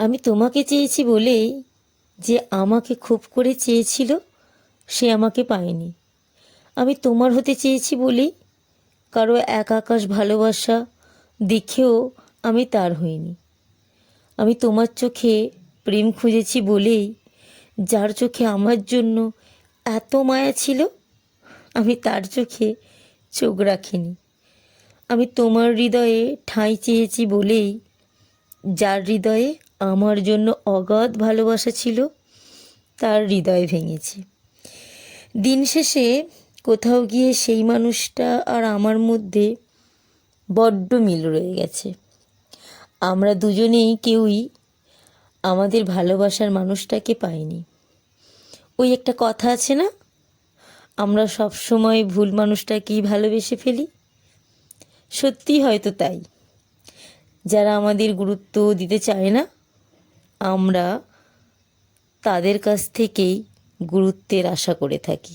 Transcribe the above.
আমি তোমাকে চেয়েছি বলেই যে আমাকে খুব করে চেয়েছিল, সে আমাকে পায়নি। আমি তোমার হতে চেয়েছি বলেই কারও এক আকাশ ভালোবাসা দেখেও আমি তার হইনি। আমি তোমার চোখে প্রেম খুঁজেছি বলেই যার চোখে আমার জন্য এত মায়া ছিল, আমি তার চোখে চোখ রাখিনি। আমি তোমার হৃদয়ে ঠাঁই চেয়েছি বলেই যার হৃদয়ে আমার জন্য অগাধ ভালোবাসা ছিল, তার হৃদয় ভেঙেছে। দিন শেষে কোথাও গিয়ে সেই মানুষটা আর আমার মধ্যে বড্ড মিল রয়ে গেছে। আমরা দুজনেই কেউই আমাদের ভালোবাসার মানুষটাকে পাইনি। ওই একটা কথা আছে না? আমরা সব সময় ভুল মানুষটাকেই ভালোবেসে ফেলি। সত্যি হয়তো তাই। যারা আমাদের গুরুত্ব দিতে চায় না আমরা তাদের কাছ থেকেই গুরুত্বের আশা করে থাকি।